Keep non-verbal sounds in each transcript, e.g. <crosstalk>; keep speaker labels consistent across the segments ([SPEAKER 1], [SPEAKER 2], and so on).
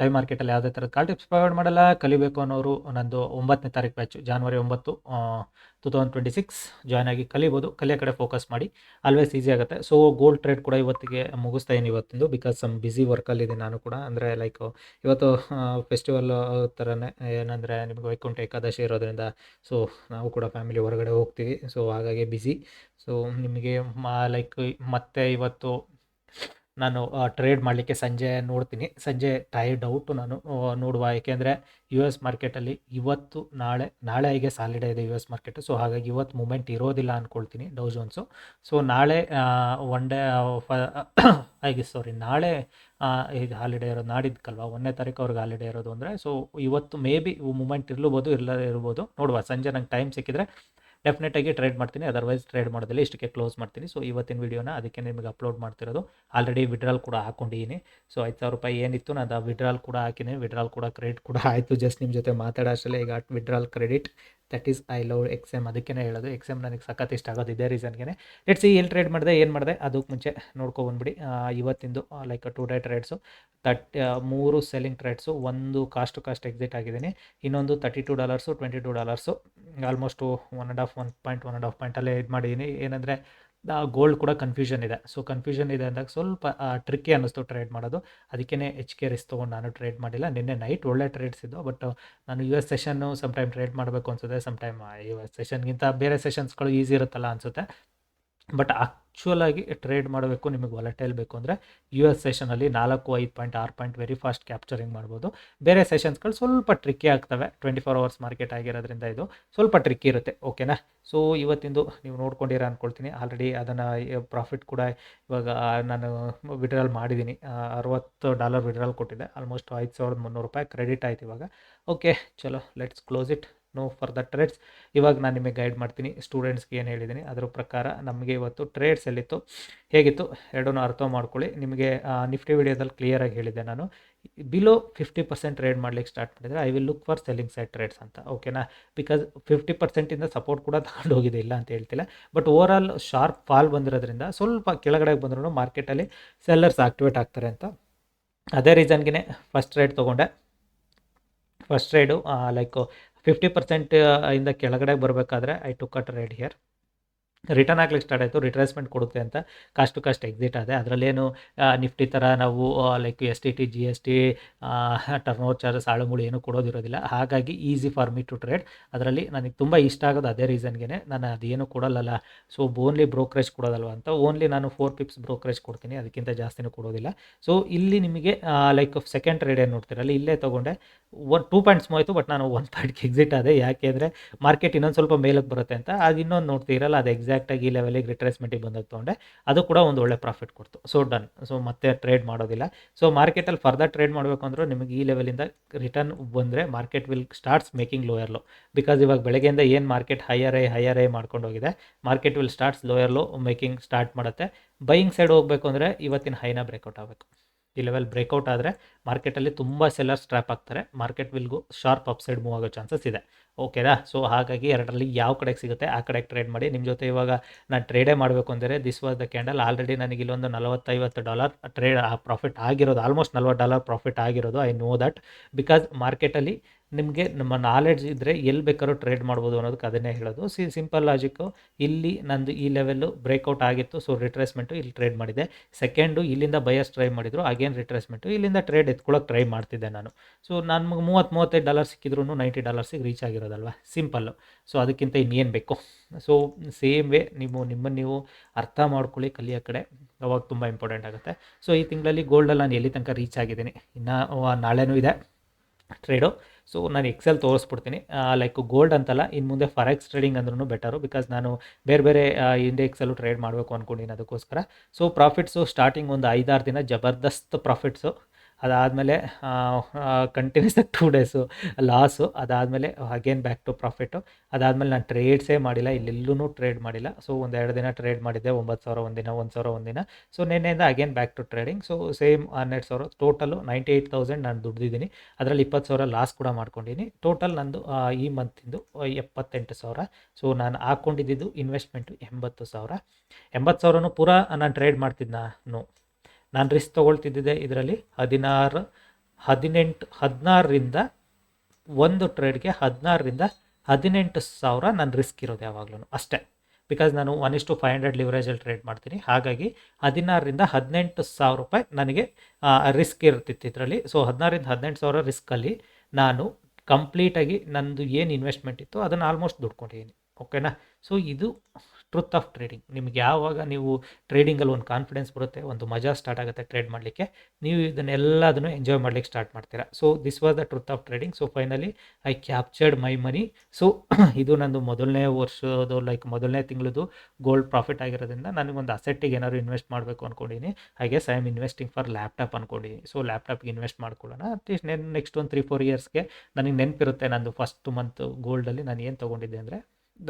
[SPEAKER 1] Live ಮಾರ್ಕೆಟಲ್ಲಿ ಯಾವುದೇ ಥರದ ಕಾಲ್ ಟಿಪ್ಸ್ ಪ್ರೊವೈಡ್ ಮಾಡಲ್ಲ. ಕಲಿಬೇಕು ಅನ್ನೋರು ನಂದು ಒಂಬತ್ತನೇ ತಾರೀಕು ಬ್ಯಾಚ್ ಜಾನ್ವರಿ ಒಂಬತ್ತು two thousand twenty six join ಆಗಿ ಕಲಿಬೋದು. ಕಲಿಯೋ ಕಡೆ ಫೋಕಸ್ ಮಾಡಿ. ಆಲ್ವೇಸ್ ಈಸಿ ಆಗುತ್ತೆ. ಸೊ ಗೋಲ್ಡ್ ಟ್ರೇಡ್ ಕೂಡ ಇವತ್ತಿಗೆ ಮುಗಿಸ್ತಾ ಇದ್ದೀನಿ ಇವತ್ತಿಂದು. ಬಿಕಾಸ್ ಸಮ್ ಬ್ಯುಸಿ ವರ್ಕಲ್ಲಿದೆ ನಾನು ಕೂಡ. ಅಂದರೆ ಲೈಕ್ ಇವತ್ತು ಫೆಸ್ಟಿವಲ್ ಥರನೇ ಏನಂದರೆ ನಿಮಗೆ ವೈಕುಂಠ ಏಕಾದಶಿ ಇರೋದ್ರಿಂದ. ಸೊ ನಾವು ಕೂಡ ಫ್ಯಾಮಿಲಿ ಹೊರಗಡೆ ಹೋಗ್ತೀವಿ. ಸೊ ಹಾಗಾಗಿ ಬ್ಯುಸಿ ಸೊ ನಿಮಗೆ ಲೈಕ್ ಮತ್ತೆ ಇವತ್ತು ನಾನು ಟ್ರೇಡ್ ಮಾಡಲಿಕ್ಕೆ ಸಂಜೆ ನೋಡ್ತೀನಿ. ಸಂಜೆ ಟೈರ್ಡ್ ಔಟು ನಾನು ನೋಡುವ. ಏಕೆಂದರೆ ಯು ಎಸ್ ಮಾರ್ಕೆಟಲ್ಲಿ ಇವತ್ತು, ನಾಳೆ ನಾಳೆ ಹೀಗೆ ಸಾಲಿಡೇ ಇದೆ ಯು ಎಸ್ ಮಾರ್ಕೆಟು ಸೊ ಹಾಗಾಗಿ ಇವತ್ತು ಮೂಮೆಂಟ್ ಇರೋದಿಲ್ಲ ಅಂದ್ಕೊಳ್ತೀನಿ ಡೌ ಜೋನ್ಸು ಸೊ ನಾಳೆ ಒನ್ ಡೇ <coughs> ಹಾಗೆ ಸಾರಿ ನಾಳೆ ಈಗ ಹಾಲಿಡೇ ಇರೋದು ನಾಡಿದ್ದಲ್ವ ಒಂದನೇ ತಾರೀಕು ಅವ್ರಿಗೆ ಹಾಲಿಡೇ ಇರೋದು ಅಂದರೆ ಸೊ ಇವತ್ತು ಮೇ ಬಿ ಮೂಮೆಂಟ್ ಇರ್ಲಬೋದು ಇರಲ್ಲ ಇರ್ಬೋದು. ನೋಡುವ, ಸಂಜೆ ನಂಗೆ ಟೈಮ್ ಸಿಕ್ಕಿದ್ರೆ. ಡೆಫಿನೆಟಾಗಿ ಟ್ರೇಡ್ ಮಾಡ್ತೀನಿ. ಅದರ್ವೈಸ್ ಟ್ರೇಡ್ ಮಾಡೋದಿಲ್ಲ ಇಷ್ಟಕ್ಕೆ ಕ್ಲೋಸ್ ಮಾಡ್ತೀನಿ. ಸೊ ಇವತ್ತಿನ ವೀಡಿಯೋನ ಅದಕ್ಕೆ ನಿಮಗೆ ಅಪ್ಲೋಡ್ ಮಾಡ್ತಿರೋದು. ಆಲ್ರೆಡಿ ವಿಡ್ರಾಲ್ ಕೂಡ ಹಾಕೊಂಡಿದ್ದೀನಿ. ಸೊ ಐದು ಸಾವಿರ ರೂಪಾಯಿ ಏನಿತ್ತು, ನಾನು ವಿಡ್ರಾಲ್ ಕೂಡ ಹಾಕಿನಿ. ವಿಡ್ರಾಲ್ ಕೂಡ ಕ್ರೆಡಿಟ್ ಕೂಡ ಆಯಿತು. ಜಸ್ಟ್ ನಿಮ್ಮ ಜೊತೆ ಮಾತಾಡೋ ಅಷ್ಟರಲ್ಲೇ ಈಗ withdrawal credit that is I love Exness ಅದಕ್ಕೇ ಹೇಳೋದು. ಎಕ್ಸಾಮ್ ನನಗೆ ಸಖತ್ ಇಷ್ಟ ಆಗೋದು ಇದೇ ರೀಸನ್ಗೆ ಲೆಟ್ಸ್ ಸಿ ಎಲ್ಲಿ ಟ್ರೇಡ್ ಮಾಡಿದೆ, ಏನು ಮಾಡಿದೆ? ಅದಕ್ಕೆ ಮುಂಚೆ ನೋಡ್ಕೊಬಂದ್ಬಿಡಿ ಇವತ್ತಿಂದು like today trades that ಮೂರು ಸೆಲ್ಲಿಂಗ್ ಟ್ರೇಡ್ಸು ಒಂದು ಕಾಸ್ಟ್ ಟು ಕಾಸ್ಟ್ ಎಕ್ಸಿಟ್ ಆಗಿದ್ದೀನಿ. ಇನ್ನೊಂದು thirty two dollars twenty two dollars almost one and half one point one and half ಪಾಯಿಂಟಲ್ಲೇ ಇದು ಮಾಡಿದ್ದೀನಿ ಏನಂದರೆ ಗೋಲ್ಡ್ ಕೂಡ ಕನ್ಫ್ಯೂಷನ್ ಇದೆ. ಸೊ ಕನ್ಫ್ಯೂಷನ್ ಇದೆ ಅಂದಾಗ ಸ್ವಲ್ಪ ಟ್ರಿಕ್ಕಿ ಅನ್ನಿಸ್ತು ಟ್ರೇಡ್ ಮಾಡೋದು. ಅದಕ್ಕೇ ಎಚ್ ಕೆ ರಿಸ್ ತೊಗೊಂಡು ನಾನು ಟ್ರೇಡ್ ಮಾಡಿಲ್ಲ. ನಿನ್ನೆ ನೈಟ್ ಒಳ್ಳೆ ಟ್ರೇಡ್ಸ್ ಇದ್ದು ಬಟ್ ನಾನು U S session some time trade ಮಾಡಬೇಕು ಅನ್ಸುತ್ತೆ. ಸಮ್ ಟೈಮ್ ಯು ಎಸ್ ಸೆಷನ್ಗಿಂತ ಬೇರೆ ಸೆಷನ್ಸ್ಗಳು ಈಸಿ ಇರುತ್ತಲ್ಲ ಅನಿಸುತ್ತೆ. ಬಟ್ ಆ್ಯಕ್ಚುಲಾಗಿ ಟ್ರೇಡ್ ಮಾಡಬೇಕು, ನಿಮಗೆ ವಾಲೆಟೈಲ್ ಬೇಕು ಅಂದರೆ ಯು ಎಸ್ ಸೆಷನಲ್ಲಿ ನಾಲ್ಕು, ಐದು ಪಾಯಿಂಟ್ ಆರು ಪಾಯಿಂಟ್ ವೆರಿ ಫಾಸ್ಟ್ ಕ್ಯಾಪ್ಚರಿಂಗ್ ಮಾಡ್ಬೋದು. ಬೇರೆ ಸೆಷನ್ಸ್ಗಳು ಸ್ವಲ್ಪ ಟ್ರಿಕ್ಕಿ ಆಗ್ತವೆ. ಟ್ವೆಂಟಿ ಫೋರ್ ಅವರ್ಸ್ ಮಾರ್ಕೆಟ್ ಆಗಿರೋದ್ರಿಂದ ಇದು ಸ್ವಲ್ಪ ಟ್ರಿಕ್ಕಿ ಇರುತ್ತೆ. ಓಕೆನಾ ಸೊ ಇವತ್ತಿಂದು ನೀವು ನೋಡ್ಕೊಂಡಿರ ಅಂದ್ಕೊಳ್ತೀನಿ ಆಲ್ರೆಡಿ ಅದನ್ನು ಪ್ರಾಫಿಟ್ ಕೂಡ ಇವಾಗ ನಾನು ವಿಡ್ರಾಲ್ ಮಾಡಿದ್ದೀನಿ ಅರವತ್ತು ಡಾಲರ್ ವಿಡ್ರಾಲ್ ಕೊಟ್ಟಿದ್ದೆ. ಆಲ್ಮೋಸ್ಟ್ ಐದು ಸಾವಿರದ ಮುನ್ನೂರು ರೂಪಾಯಿ ಕ್ರೆಡಿಟ್ ಆಯ್ತು ಇವಾಗ. ಓಕೆ ಚಲೋ let's close it no for the trades. ಇವಾಗ ನಾನು ನಿಮಗೆ ಗೈಡ್ ಮಾಡ್ತೀನಿ ಸ್ಟೂಡೆಂಟ್ಸ್ಗೆ ಏನು ಹೇಳಿದ್ದೀನಿ ಅದರ ಪ್ರಕಾರ ನಮಗೆ ಇವತ್ತು ಟ್ರೇಡ್ಸ್ ಎಲ್ಲಿತ್ತು, ಹೇಗಿತ್ತು, ಎರಡನ್ನೂ ಅರ್ಥ ಮಾಡ್ಕೊಳ್ಳಿ. ನಿಮಗೆ ನಿಫ್ಟಿ ವಿಡಿಯೋದಲ್ಲಿ ಕ್ಲಿಯರಾಗಿ ಹೇಳಿದ್ದೆ ನಾನು. ಬಿಲೋ ಫಿಫ್ಟಿ ಪರ್ಸೆಂಟ್ ಟ್ರೇಡ್ ಮಾಡ್ಲಿಕ್ಕೆ ಸ್ಟಾರ್ಟ್ ಮಾಡಿದರೆ I will look for selling side trades ಅಂತ ಓಕೆನಾ ಬಿಕಾಸ್ ಫಿಫ್ಟಿ ಪರ್ಸೆಂಟಿಂದ ಸಪೋರ್ಟ್ ಕೂಡ ತಗೊಂಡು ಹೋಗಿದೆ, ಇಲ್ಲ ಅಂತ ಹೇಳ್ತಿಲ್ಲ. But over all sharp fall ಬಂದಿರೋದ್ರಿಂದ ಸ್ವಲ್ಪ ಕೆಳಗಡೆ ಬಂದ್ರೂ ಮಾರ್ಕೆಟಲ್ಲಿ ಸೆಲ್ಲರ್ಸ್ ಆಕ್ಟಿವೇಟ್ ಆಗ್ತಾರೆ ಅಂತ. ಅದೇ ರೀಸನ್ಗೆ ಫಸ್ಟ್ ಟ್ರೇಡ್ ತೊಗೊಂಡೆ. First ride like fifty percent ಇಂದ ಕೆಳಗಡೆ ಬರಬೇಕಾದ್ರೆ I to cut ride here return ಆಗ್ಲಿಕ್ಕೆ ಸ್ಟಾರ್ಟ್ ಆಯಿತು, ರಿಟ್ರೇಸ್ಮೆಂಟ್ ಕೊಡುತ್ತೆ ಅಂತ ಕಾಸ್ಟ್ ಟು ಕಾಸ್ಟ್ ಎಕ್ಸಿಟ್ ಆದೆ. ಅದರಲ್ಲೇನು ನಿಫ್ಟಿ ಥರ ನಾವು like S T T, G S T turnover charges ಏನು ಏನೂ ಕೊಡೋದಿರೋದಿಲ್ಲ. ಹಾಗಾಗಿ easy for me to trade. ಅದರಲ್ಲಿ ನನಗೆ ತುಂಬ ಇಷ್ಟ ಆಗೋದು ಅದೇ ರೀಸನ್ಗೆ ನಾನು ಅದೇನು ಕೊಡಲ್ಲಲ್ಲ. ಸೊ, ಓನ್ಲಿ ಬ್ರೋಕ್ರೇಜ್ ಕೊಡೋದಲ್ವ ಅಂತ. ಓನ್ಲಿ ನಾನು ಫೋರ್ ಪಿಪ್ಸ್ ಬ್ರೋಕ್ರೇಜ್ ಕೊಡ್ತೀನಿ. ಅದಕ್ಕಿಂತ ಜಾಸ್ತಿನೂ ಕೊಡೋದಿಲ್ಲ. ಸೊ, ಇಲ್ಲಿ ನಿಮಗೆ ಲೈಕ್ ಸೆಕೆಂಡ್ ಟ್ರೇಡ್ ಏನು ನೋಡ್ತೀರಲ್ಲ ಇಲ್ಲೇ ತೊಗೊಂಡೆ. ಒನ್ ಟೂ ಪಾಯಿಂಟ್ಸ್ ಮೋಯ್ತು ಬಟ್ ನಾನು ಒನ್ ಪಾಯಿಂಟ್ಗೆ ಎಕ್ಸಿಟ್ ಆದೆ. ಯಾಕೆಂದರೆ ಮಾರ್ಕೆಟ್ ಇನ್ನೊಂದು ಸ್ವಲ್ಪ ಮೇಲಕ್ಕೆ ಬರುತ್ತೆ ಅಂತ. ಅದು ಇನ್ನೊಂದು ನೋಡ್ತೀರಲ್ಲ, ಅದು ಎಕ್ಸಾಕ್ಟಾಗಿ ಈ ಲೆವೆಲಿಗೆ ರಿಟ್ರೇಸ್ಮೆಂಟಿಗೆ ಬಂದಾಗ ತೊಗೊಂಡೆ. ಅದು ಕೂಡ ಒಂದು ಒಳ್ಳೆ ಪ್ರಾಫಿಟ್ ಕೊಡ್ತು. ಸೊ ಡನ್ ಸೊ ಮತ್ತೆ ಟ್ರೇಡ್ ಮಾಡೋದಿಲ್ಲ. ಸೊ ಮಾರ್ಕೆಟಲ್ಲಿ ಫರ್ದರ್ ಟ್ರೇಡ್ ಮಾಡಬೇಕು ಅಂದ್ರೆ ನಿಮಗೆ ಈ ಲೆವೆಲಿಂದ ರಿಟರ್ನ್ ಬಂದರೆ market will starts making lower low because ಇವಾಗ ಬೆಳಗ್ಗೆಯಿಂದ ಏನು market higher high higher high ಮಾಡ್ಕೊಂಡು ಹೋಗಿದೆ market will starts lower low making start ಮಾಡುತ್ತೆ. ಬೈಯಿಂಗ್ ಸೈಡ್ ಹೋಗಬೇಕು ಅಂದರೆ ಇವತ್ತಿನ ಹೈನ ಬ್ರೇಕೌಟ್ ಆಗಬೇಕು. ಈ ಲೆವೆಲ್ ಬ್ರೇಕೌಟ್ ಆದರೆ ಮಾರ್ಕೆಟಲ್ಲಿ ತುಂಬ ಸೆಲ್ಲರ್ಸ್ ಟ್ರ್ಯಾಪ್ ಆಗ್ತಾರೆ. ಮಾರ್ಕೆಟ್ ವಿಲ್ಗೂ ಶಾರ್ಪ್ ಅಪ್ ಸೈಡ್ ಮೂವ್ ಆಗೋ ಚಾನ್ಸಸ್ ಇದೆ. ಓಕೆನಾ? ಸೊ ಹಾಗಾಗಿ ಎರಡರಲ್ಲಿ ಯಾವ ಕಡೆಗೆ ಸಿಗುತ್ತೆ ಆ ಕಡೆಗೆ ಟ್ರೇಡ್ ಮಾಡಿ. ನಿಮ್ಮ ಜೊತೆ ಇವಾಗ ನಾನು ಟ್ರೇಡೇ ಮಾಡಬೇಕು ಅಂದರೆ this was the candle already ನನಗೆ ಇಲ್ಲೊಂದು ನಲವತ್ತೈವತ್ತು ಡಾಲರ್ ಟ್ರೇಡ್ ಪ್ರಾಫಿಟ್ ಆಗಿರೋದು ಆಲ್ಮೋಸ್ಟ್ ನಲ್ವತ್ತು ಡಾಲರ್ ಪ್ರಾಫಿಟ್ ಆಗಿರೋದು ಐ ನೋ ದಟ್ ಬಿಕಾಸ್ ಮಾರ್ಕೆಟಲ್ಲಿ ನಿಮಗೆ ನಮ್ಮ ನಾಲೆಡ್ಜ್ ಇದ್ದರೆ ಎಲ್ಲಿ ಬೇಕಾದ್ರೂ ಟ್ರೇಡ್ ಮಾಡ್ಬೋದು ಅನ್ನೋದಕ್ಕೆ ಅದನ್ನೇ ಹೇಳೋದು. ಸಿ ಸಿಂಪಲ್ ಲಾಜಿಕ್ಕು ಇಲ್ಲಿ ನಂದು ಈ ಲೆವೆಲ್ಲು ಬ್ರೇಕೌಟ್ ಆಗಿತ್ತು ಸೊ ರಿಟ್ರೇಸ್ಮೆಂಟು ಇಲ್ಲಿ ಟ್ರೇಡ್ ಮಾಡಿದೆ. ಸೆಕೆಂಡು ಇಲ್ಲಿಂದ ಬಯಸ್ ಟ್ರೈ ಮಾಡಿದ್ರು ಅಗೇನ್ ರಿಟ್ರೇಸ್ಮೆಂಟು ಇಲ್ಲಿಂದ ಟ್ರೇಡ್ ಎತ್ಕೊಳ್ಳೋಕೆ ಟ್ರೈ ಮಾಡ್ತಿದ್ದೆ ನಾನು. ಸೊ ನಮಗೆ ಮೂವತ್ತು ಮೂವತ್ತೈದು ಡಾಲರ್ ಸಿಕ್ಕಿದ್ರು ನೈಂಟಿ ಡಾಲರ್ಸಿಗೆ ರೀಚ್ ಆಗಿರೋದಲ್ವ ಸಿಂಪಲ್ಲು. ಸೊ, ಅದಕ್ಕಿಂತ ಇನ್ನೇನು ಬೇಕು? ಸೊ, ಸೇಮ್ ವೇ ನೀವು ನಿಮ್ಮನ್ನು ನೀವು ಅರ್ಥ ಮಾಡ್ಕೊಳ್ಳಿ ಕಲಿಯೋ ಕಡೆ. ಅವಾಗ ತುಂಬ ಇಂಪಾರ್ಟೆಂಟ್ ಆಗುತ್ತೆ. ಸೊ, ಈ ತಿಂಗಳಲ್ಲಿ ಗೋಲ್ಡಲ್ಲಿ ನಾನು ಎಲ್ಲಿ ತನಕ ರೀಚ್ ಆಗಿದ್ದೀನಿ? ಇನ್ನು ನಾಳೆನೂ ಇದೆ ಟ್ರೇಡು. ಸೊ, ನಾನು ಎಕ್ಸೆಲ್ ತೋರಿಸ್ಬಿಡ್ತೀನಿ. ಲೈಕ್ ಗೋಲ್ಡ್ ಅಂತಲ್ಲ ಇನ್ನು ಮುಂದೆ ಫಾರೆಕ್ಸ್ ಟ್ರೇಡಿಂಗ್ ಅಂದ್ರೂ ಬೆಟರು. ಬಿಕಾಸ್ ನಾನು ಬೇರೆ ಬೇರೆ ಇಂಡೆಕ್ಸಲ್ಲೂ ಟ್ರೇಡ್ ಮಾಡಬೇಕು ಅಂದ್ಕೊಂಡಿನಿ ಅದಕ್ಕೋಸ್ಕರ. ಸೊ, ಪ್ರಾಫಿಟ್ಸು ಸ್ಟಾರ್ಟಿಂಗ್ ಒಂದು ಐದಾರು ದಿನ ಜಬರ್ದಸ್ತ್ ಪ್ರಾಫಿಟ್ಸು. ಅದಾದಮೇಲೆ ಕಂಟಿನ್ಯೂಸ್ ಆಗಿ ಟೂ ಡೇಸು ಲಾಸು ಅದಾದಮೇಲೆ ಅಗೇನ್ ಬ್ಯಾಕ್ ಟು ಪ್ರಾಫಿಟ್ಟು ಅದಾದಮೇಲೆ ನಾನು ಟ್ರೇಡ್ಸೇ ಮಾಡಿಲ್ಲ ಇಲ್ಲೆಲ್ಲೂ ಟ್ರೇಡ್ ಮಾಡಿಲ್ಲ. ಸೊ ಒಂದು ಎರಡು ದಿನ ಟ್ರೇಡ್ ಮಾಡಿದ್ದೆ, ಒಂಬತ್ತು ಸಾವಿರ ಒಂದಿನ, ಒಂದು ಸಾವಿರ ಒಂದಿನ. ಸೊ ನಿನ್ನೆಯಿಂದ again back to trading so same ಹನ್ನೆರಡು ಸಾವಿರ ಟೋಟಲು ನೈಂಟಿ ಏಯ್ಟ್ ತೌಸಂಡ್ ನಾನು ದುಡ್ದಿದ್ದೀನಿ. ಅದರಲ್ಲಿ ಇಪ್ಪತ್ತು ಸಾವಿರ ಲಾಸ್ ಕೂಡ ಮಾಡ್ಕೊಂಡಿದ್ದೀನಿ. ಟೋಟಲ್ ನಂದು ಈ ಮಂತಿಂದು ಎಪ್ಪತ್ತೆಂಟು ಸಾವಿರ. ಸೊ ನಾನು ಹಾಕ್ಕೊಂಡಿದ್ದು ಇನ್ವೆಸ್ಟ್ಮೆಂಟು ಎಂಬತ್ತು ಸಾವಿರ. ಎಂಬತ್ತು ಸಾವಿರನೂ ಪೂರಾ ನಾನು ಟ್ರೇಡ್ ಮಾಡ್ತಿದ್ದೆ ನಾನು ನಾನು ರಿಸ್ಕ್ ತೊಗೊಳ್ತಿದ್ದಿದ್ದೆ ಇದರಲ್ಲಿ ಹದಿನಾರು, ಹದಿನೆಂಟು, ಹದಿನಾರರಿಂದ ಒಂದು ಟ್ರೇಡ್ಗೆ ಹದಿನಾರರಿಂದ ಹದಿನೆಂಟು ಸಾವಿರ ನಾನು ರಿಸ್ಕ್ ಇರೋದು ಯಾವಾಗಲೂ ಅಷ್ಟೇ. ಬಿಕಾಸ್ ನಾನು ಒನ್ ಇಷ್ಟು ಫೈವ್ ಹಂಡ್ರೆಡ್ ಲಿವರೇಜಲ್ಲಿ ಟ್ರೇಡ್ ಮಾಡ್ತೀನಿ. ಹಾಗಾಗಿ ಹದಿನಾರರಿಂದ ಹದಿನೆಂಟು ಸಾವಿರ ರೂಪಾಯಿ ನನಗೆ ರಿಸ್ಕ್ ಇರ್ತಿತ್ತು ಇದರಲ್ಲಿ. ಸೊ ಹದಿನಾರರಿಂದ ಹದಿನೆಂಟು ಸಾವಿರ ರಿಸ್ಕಲ್ಲಿ ನಾನು ಕಂಪ್ಲೀಟಾಗಿ ನಂದು ಏನು ಇನ್ವೆಸ್ಟ್ಮೆಂಟ್ ಇತ್ತು ಅದನ್ನು ಆಲ್ಮೋಸ್ಟ್ ದುಡ್ಕೊಂಡಿದ್ದೀನಿ ಓಕೆನಾ ಸೊ ಇದು ಟ್ರುತ್ ಆಫ್ ಟ್ರೇಡಿಂಗ್ ನಿಮ್ಗೆ ಯಾವಾಗ ನೀವು ಟ್ರೇಡಿಂಗಲ್ಲಿ ಒಂದು ಕಾನ್ಫಿಡೆನ್ಸ್ ಬರುತ್ತೆ, ಒಂದು ಮಜಾ ಸ್ಟಾರ್ಟ್ ಆಗುತ್ತೆ ಟ್ರೇಡ್ ಮಾಡಲಿಕ್ಕೆ, ನೀವು ಇದನ್ನೆಲ್ಲದನ್ನು ಎಂಜಾಯ್ ಮಾಡ್ಲಿಕ್ಕೆ ಸ್ಟಾರ್ಟ್ ಮಾಡ್ತೀರಾ. So this was the truth of trading so finally I captured my money so ಇದು ನಂದು ಮೊದಲನೇ ವರ್ಷದ ಲೈಕ್ ಮೊದಲನೇ ತಿಂಗಳದು ಗೋಲ್ಡ್ ಪ್ರಾಫಿಟ್ ಆಗಿರೋದ್ರಿಂದ ನನಗೊಂದು ಅಸೆಟ್ಟಿಗೆ ಏನಾದ್ರು ಇನ್ವೆಸ್ಟ್ ಮಾಡಬೇಕು ಅಂದ್ಕೊಂಡಿನಿ guess I am investing for laptop ಅಂದ್ಕೊಂಡಿದ್ದೀನಿ ಸೊ ಲ್ಯಾಪ್ಟಾಪ್ಗೆ ಇನ್ವೆಸ್ಟ್ ಮಾಡ್ಕೊಳ್ಳೋಣ. ಅಟ್ಲೀಸ್ಟ್ ನೆನ್ ನೆಕ್ಸ್ಟ್ ಒಂದು ತ್ರೀ ಫೋರ್ ಇಯರ್ಸ್ಗೆ ನನಗೆ ನೆನಪಿರುತ್ತೆ ನಂದು ಫಸ್ಟ್ ಮಂತ್ ಗೋಲ್ಡಲ್ಲಿ ನಾನು ಏನು ತೊಗೊಂಡಿದ್ದೆ ಅಂದರೆ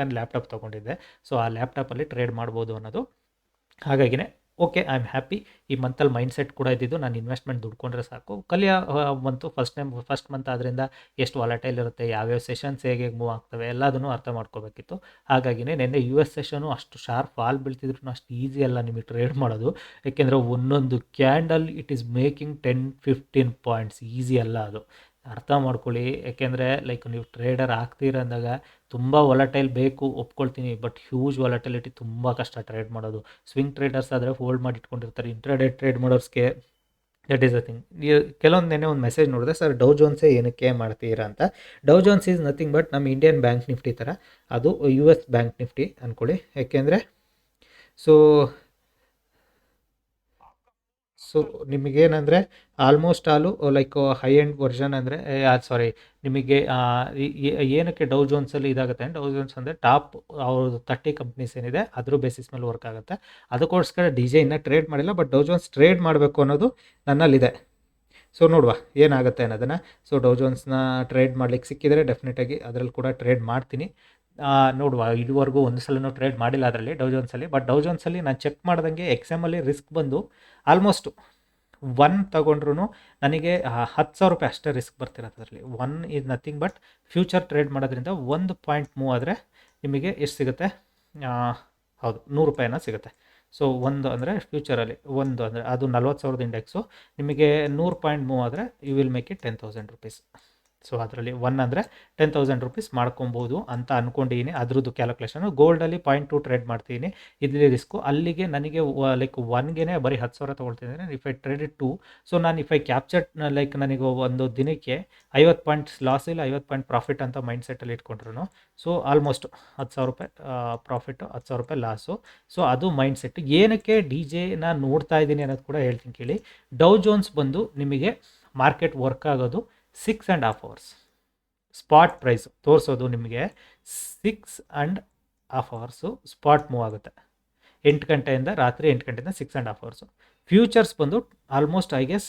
[SPEAKER 1] ನಾನು ಲ್ಯಾಪ್ಟಾಪ್ ತೊಗೊಂಡಿದ್ದೆ. ಸೊ ಆ ಲ್ಯಾಪ್ಟಾಪಲ್ಲಿ ಟ್ರೇಡ್ ಮಾಡ್ಬೋದು ಅನ್ನೋದು. ಹಾಗಾಗಿನೇ ಓಕೆ ಐ ಆಮ್ ಹ್ಯಾಪಿ ಈ ಮಂತಲ್ಲಿ ಮೈಂಡ್ ಸೆಟ್ ಕೂಡ ಇದ್ದಿದ್ದು, ನಾನು ಇನ್ವೆಸ್ಟ್ಮೆಂಟ್ ದುಡ್ಕೊಂಡ್ರೆ ಸಾಕು. ಕಲಿಯ month first time first month ಆದ್ದರಿಂದ ಎಷ್ಟು ವಾಲಟೈಲ್ ಇರುತ್ತೆ, ಯಾವ್ಯಾವ ಸೆಷನ್ಸ್ ಹೇಗೆ ಮೂವ್ ಆಗ್ತವೆ, ಎಲ್ಲದನ್ನು ಅರ್ಥ ಮಾಡ್ಕೋಬೇಕಿತ್ತು. ಹಾಗಾಗಿನೇ, ನಿನ್ನೆ ಯು ಎಸ್ ಸೆಷನು ಅಷ್ಟು ಶಾರ್ಪ್ ಫಾಲ್ ಬೀಳ್ತಿದ್ರು ಅಷ್ಟು ಈಸಿ ಅಲ್ಲ ನಿಮಗೆ ಟ್ರೇಡ್ ಮಾಡೋದು. ಏಕೆಂದರೆ ಒಂದೊಂದು candle it is making ten fifteen points easy ಅಲ್ಲ ಅದು. ಅರ್ಥ ಮಾಡ್ಕೊಳ್ಳಿ. ಯಾಕೆಂದರೆ ಲೈಕ್ ನೀವು ಟ್ರೇಡರ್ ಆಗ್ತೀರ ಅಂದಾಗ ತುಂಬ ವಾಲಟೈಲ್ ಬೇಕು, ಒಪ್ಕೊಳ್ತೀನಿ. ಬಟ್ ಹ್ಯೂಜ್ ವಾಲಟೈಲಿಟಿ ತುಂಬ ಕಷ್ಟ ಟ್ರೇಡ್ ಮಾಡೋದು. ಸ್ವಿಂಗ್ ಟ್ರೇಡರ್ಸ್ ಆದರೆ ಹೋಲ್ಡ್ ಮಾಡಿ ಇಟ್ಕೊಂಡಿರ್ತಾರೆ ಇಂಟ್ರಾಡೇ ಟ್ರೇಡ್ ಮಾಡೋರ್ಸ್ಗೆ ದಟ್ ಈಸ್ ಅ ಥಿಂಗ್ ಕೆಲವೊಂದು ನೆನೆ ಒಂದು ಮೆಸೇಜ್ ನೋಡಿದೆ ಸರ್ ಡೌ ಜೋನ್ಸೇ ಏನಕ್ಕೆ ಮಾಡ್ತೀರಾ ಅಂತ? Dow Jones is nothing but ನಮ್ಮ ಇಂಡಿಯನ್ ಬ್ಯಾಂಕ್ ನಿಫ್ಟಿ ಥರ ಅದು ಯು ಎಸ್ ಬ್ಯಾಂಕ್ ನಿಫ್ಟಿ ಅಂದ್ಕೊಳ್ಳಿ ಯಾಕೆಂದರೆ so so ನಿಮಗೇನಂದರೆ almost all like high end version ಅಂದರೆ ಸಾರಿ ನಿಮಗೆ ಏನಕ್ಕೆ ಡೌ ಜೋನ್ಸಲ್ಲಿ ಇದಾಗುತ್ತೆ ಡೌ ಜೋನ್ಸ್ ಅಂದರೆ ಟಾಪ್ ಅವ್ರದ್ದು ತರ್ಟಿ ಕಂಪ್ನೀಸ್ ಏನಿದೆ, ಅದ್ರ ಬೇಸಿಸ್ ಮೇಲೆ ವರ್ಕ್ ಆಗುತ್ತೆ. ಅದಕ್ಕೋಸ್ಕರ ಡಿ ಜೆ ಇನ್ನೂ ಟ್ರೇಡ್ ಮಾಡಿಲ್ಲ ಬಟ್ ಡೌ ಜೋನ್ಸ್ ಟ್ರೇಡ್ ಮಾಡಬೇಕು ಅನ್ನೋದು ನನ್ನಲ್ಲಿದೆ. ಸೊ ನೋಡುವ, ಏನಾಗುತ್ತೆ ಅನ್ನೋದನ್ನು. ಸೊ ಡೌ ಜೋನ್ಸ್ನ ಟ್ರೇಡ್ ಮಾಡ್ಲಿಕ್ಕೆ ಸಿಕ್ಕಿದರೆ ಡೆಫಿನೆಟಾಗಿ ಅದರಲ್ಲಿ ಕೂಡ ಟ್ರೇಡ್ ಮಾಡ್ತೀನಿ. ನೋಡುವ, ಇದುವರೆಗೂ ಒಂದು ಸಲನೂ ಟ್ರೇಡ್ ಮಾಡಿಲ್ಲ ಅದರಲ್ಲಿ ಡೌ ಜೋನ್ಸಲ್ಲಿ ಬಟ್ ಡೌ ಜೋನ್ಸಲ್ಲಿ ನಾನು ಚೆಕ್ ಮಾಡ್ದಂಗೆ ಎಕ್ಸಾಮಲ್ಲಿ ರಿಸ್ಕ್ ಬಂದು ಆಲ್ಮೋಸ್ಟ್ ಒನ್ ತಗೊಂಡ್ರೂ ನನಗೆ ಹತ್ತು ಸಾವಿರ ರೂಪಾಯಿ ಅಷ್ಟೇ ರಿಸ್ಕ್ ಬರ್ತಿರೋದು ಅದರಲ್ಲಿ. One is nothing but future trade ಮಾಡೋದ್ರಿಂದ ಒಂದು ಪಾಯಿಂಟ್ ಮೂವ್ ಆದರೆ ನಿಮಗೆ ಎಷ್ಟು ಸಿಗುತ್ತೆ? ಹೌದು, ನೂರು ರೂಪಾಯಿನ ಸಿಗುತ್ತೆ. ಸೊ ಒಂದು ಅಂದರೆ ಫ್ಯೂಚರಲ್ಲಿ ಒಂದು ಅಂದರೆ ಅದು ನಲ್ವತ್ತು ಸಾವಿರದ ಇಂಡೆಕ್ಸು ನಿಮಗೆ ನೂರು ಪಾಯಿಂಟ್ ಮೂವ್ ಆದರೆ you will make it ten thousand rupees so ಅದರಲ್ಲಿ ಒನ್ ಅಂದರೆ ಟೆನ್ ತೌಸಂಡ್ ರುಪೀಸ್ ಮಾಡ್ಕೊಬೋದು ಅಂತ ಅಂದ್ಕೊಂಡಿದ್ದೀನಿ ಅದ್ರದ್ದು ಕ್ಯಾಲ್ಕುಲೇಷನು ಗೋಲ್ಡಲ್ಲಿ ಪಾಯಿಂಟ್ ಟು ಟ್ರೇಡ್ ಮಾಡ್ತೀನಿ. ಇದರಲ್ಲಿ ರಿಸ್ಕು ಅಲ್ಲಿಗೆ ನನಗೆ ಲೈಕ್ ಒನ್ಗೆ ಬರೀ ಹತ್ತು ಸಾವಿರ ತೊಗೊಳ್ತಿದ್ದೀನಿ if I trade two so ನಾನು ಇಫ್ ಐ ಕ್ಯಾಪ್ಚರ್ ಲೈಕ್ ನನಗೆ ಒಂದು ದಿನಕ್ಕೆ ಐವತ್ತು ಪಾಯಿಂಟ್ಸ್ ಲಾಸ್ ಇಲ್ಲ, ಐವತ್ತು ಪಾಯಿಂಟ್ ಪ್ರಾಫಿಟ್ ಅಂತ ಮೈಂಡ್ ಸೆಟ್ಟಲ್ಲಿ ಇಟ್ಕೊಂಡ್ರು ಸೊ ಆಲ್ಮೋಸ್ಟ್ ಹತ್ತು ಸಾವಿರ ರೂಪಾಯಿ ಪ್ರಾಫಿಟ್ಟು ಹತ್ತು ಸಾವಿರ ರೂಪಾಯಿ ಲಾಸು ಸೊ ಅದು ಮೈಂಡ್ ಸೆಟ್ ಏನಕ್ಕೆ ಡಿ ಜೆನ ನೋಡ್ತಾ ಇದ್ದೀನಿ ಅನ್ನೋದು ಕೂಡ ಹೇಳ್ತೀನಿ ಕೇಳಿ. ಡೌ ಜೋನ್ಸ್ ಬಂದು ನಿಮಗೆ ಮಾರ್ಕೆಟ್ ವರ್ಕ್ ಆಗೋದು. Six and half hours spot price ತೋರಿಸೋದು ನಿಮಗೆ six and half hours spot move ಆಗುತ್ತೆ. ಎಂಟು ಗಂಟೆಯಿಂದ ರಾತ್ರಿ ಎಂಟು ಗಂಟೆಯಿಂದ six and half hours futures ಬಂದು almost I guess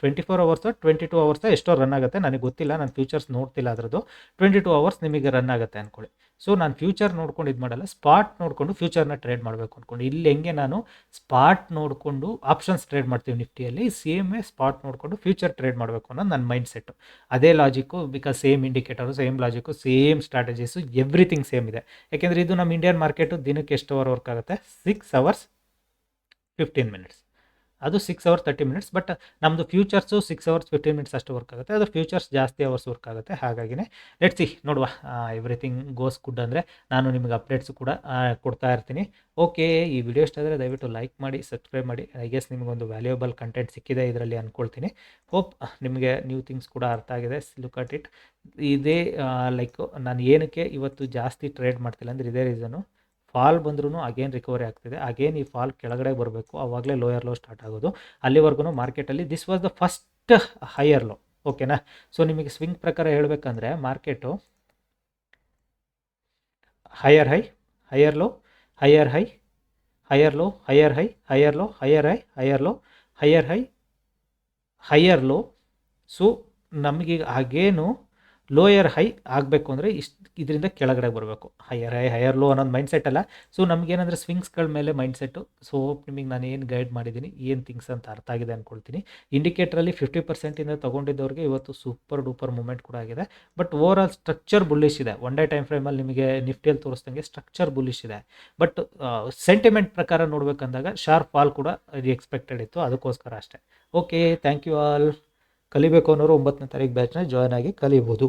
[SPEAKER 1] twenty four hours twenty two hours ಎಷ್ಟೋ ರನ್ ಆಗುತ್ತೆ. ನನಗೆ ಗೊತ್ತಿಲ್ಲ, ನಾನು ಫ್ಯೂಚರ್ಸ್ ನೋಡ್ತಿಲ್ಲ ಅದರದ್ದು. ಟ್ವೆಂಟಿ ಟೂ ಅವರ್ಸ್ ನಿಮಗೆ ರನ್ ಆಗುತ್ತೆ ಅಂದ್ಕೊಳ್ಳಿ ಸೊ ನಾನು ಫ್ಯೂಚರ್ ನೋಡ್ಕೊಂಡು ಇದು ಮಾಡಲ್ಲ ಸ್ಪಾಟ್ ನೋಡಿಕೊಂಡು ಫ್ಯೂಚರ್ನ ಟ್ರೇಡ್ ಮಾಡಬೇಕು ಅಂದ್ಕೊಂಡು ಇಲ್ಲಿ ಹೆಂಗೆ ನಾನು ಸ್ಪಾಟ್ ನೋಡಿಕೊಂಡು ಆಪ್ಷನ್ಸ್ ಟ್ರೇಡ್ ಮಾಡ್ತೀವಿ ನಿಫ್ಟಿಯಲ್ಲಿ ಸೇಮೇ ಸ್ಪಾಟ್ ನೋಡಿಕೊಂಡು ಫ್ಯೂಚರ್ ಟ್ರೇಡ್ ಮಾಡಬೇಕು ಅನ್ನೋದು ನನ್ನ ಮೈಂಡ್ ಸೆಟ್ಟು ಅದೇ logic because same indicator same logic same strategies everything same ಇದೆ. ಯಾಕೆಂದರೆ ಇದು ನಮ್ಮ ಇಂಡಿಯನ್ ಮಾರ್ಕೆಟು ದಿನಕ್ಕೆ ಎಷ್ಟು ಅವರ್ ವರ್ಕ್ ಆಗುತ್ತೆ? ಸಿಕ್ಸ್ ಅವರ್ಸ್ ಫಿಫ್ಟೀನ್ ಮಿನಿಟ್ಸ್ ಅದು six hour thirty minutes but ನಮ್ಮದು futures six hours fifteen minutes ಅಷ್ಟು ವರ್ಕ್ ಆಗುತ್ತೆ. ಅದು ಫ್ಯೂಚರ್ಸ್ ಜಾಸ್ತಿ ಅವರ್ಸ್ ವರ್ಕ್ ಆಗುತ್ತೆ. ಹಾಗಾಗಿನೇ ಲೆಟ್ ಸಿ ನೋಡುವ ಎವ್ರಿಥಿಂಗ್ ಗೋಸ್ ಗುಡ್ ಅಂದರೆ ನಾನು ನಿಮಗೆ ಅಪ್ಡೇಟ್ಸ್ ಕೂಡ ಕೊಡ್ತಾ ಇರ್ತೀನಿ. ಓಕೆ ಈ ವಿಡಿಯೋ ಇಷ್ಟ ಆದರೆ ದಯವಿಟ್ಟು ಲೈಕ್ ಮಾಡಿ ಸಬ್ಸ್ಕ್ರೈಬ್ ಮಾಡಿ. ಐ ಗೆಸ್ ನಿಮಗೊಂದು ವ್ಯಾಲ್ಯೂಯಬಲ್ ಕಂಟೆಂಟ್ ಸಿಕ್ಕಿದೆ ಇದರಲ್ಲಿ ಅಂದ್ಕೊಳ್ತೀನಿ ಹೋಪ್ ನಿಮಗೆ ನ್ಯೂ ಥಿಂಗ್ಸ್ ಕೂಡ ಅರ್ಥ ಆಗಿದೆ. ಲುಕ್ ಅಟ್ ಇಟ್ ಇದೇ ಲೈಕ್ ನಾನು ಏನಕ್ಕೆ ಇವತ್ತು ಜಾಸ್ತಿ ಟ್ರೇಡ್ ಮಾಡ್ತಿಲ್ಲ ಅಂದರೆ ಇದೇ ರೀಸನು ಫಾಲ್ ಬಂದ್ರೂ ಅಗೇನ್ ರಿಕವರಿ ಆಗ್ತಿದೆ. ಅಗೇನ್ ಈ ಫಾಲ್ ಕೆಳಗಡೆ ಬರಬೇಕು. ಆವಾಗಲೇ ಲೋಯರ್ ಲೋ ಸ್ಟಾರ್ಟ್ ಆಗೋದು. ಅಲ್ಲಿವರೆಗೂ ಮಾರ್ಕೆಟಲ್ಲಿ this was the first higher low ಓಕೆನಾ ಸೊ ನಿಮಗೆ ಸ್ವಿಂಗ್ ಪ್ರಕಾರ ಹೇಳಬೇಕಂದ್ರೆ market higher high higher low higher high higher low higher high higher low higher high higher low higher high higher low so ನಮಗೀಗ ಹಾಗೇನು lower high ಆಗಬೇಕು ಅಂದರೆ ಇಷ್ಟು ಇದರಿಂದ ಕೆಳಗಡೆ ಬರಬೇಕು. ಹೈಯರ್ ಹೈ ಹೈಯರ್ ಲೋ ಅನ್ನೋದು ಮೈಂಡ್ ಸೆಟ್ ಅಲ್ಲ ಸೊ ನಮಗೇನಂದರೆ ಸ್ವಿಂಗ್ಸ್ಗಳ ಮೇಲೆ ಮೈಂಡ್ ಸೆಟ್ಟು ಸೊ ನಿಮಗೆ ನಾನು ಏನು ಗೈಡ್ ಮಾಡಿದ್ದೀನಿ ಏನು ಥಿಂಗ್ಸ್ ಅಂತ ಅರ್ಥ ಆಗಿದೆ ಅಂದ್ಕೊಳ್ತೀನಿ ಇಂಡಿಕೇಟ್ರಲ್ಲಿ ಫಿಫ್ಟಿ ಪರ್ಸೆಂಟಿಂದ ತೊಗೊಂಡಿದ್ದವ್ರಿಗೆ ಇವತ್ತು ಸೂಪರ್ ಡೂಪರ್ ಮೂಮೆಂಟ್ ಕೂಡ ಆಗಿದೆ. But over all structure bullish ಇದೆ ಒನ್ ಡೇ ಟೈಮ್ ಫ್ರೇಮಲ್ಲಿ ನಿಮಗೆ ನಿಫ್ಟಿಯಲ್ಲಿ ತೋರಿಸ್ದಂಗೆ ಸ್ಟ್ರಕ್ಚರ್ ಬುಲ್ಲಿಶ್ ಇದೆ. ಬಟ್ ಸೆಂಟಿಮೆಂಟ್ ಪ್ರಕಾರ ನೋಡ್ಬೇಕಂದಾಗ ಶಾರ್ಪ್ ಫಾಲ್ ಕೂಡ ಎಕ್ಸ್ಪೆಕ್ಟೆಡ್ ಇತ್ತು. ಅದಕ್ಕೋಸ್ಕರ ಅಷ್ಟೇ. ಓಕೆ ಥ್ಯಾಂಕ್ ಯು ಆಲ್ ಕಲಿಬೇಕು ಅನ್ನೋರು ಒಂಬತ್ತನೇ ತಾರೀಕು ಬ್ಯಾಚ್ನ ಜಾಯ್ನ್ ಆಗಿ ಕಲಿಬೋದು.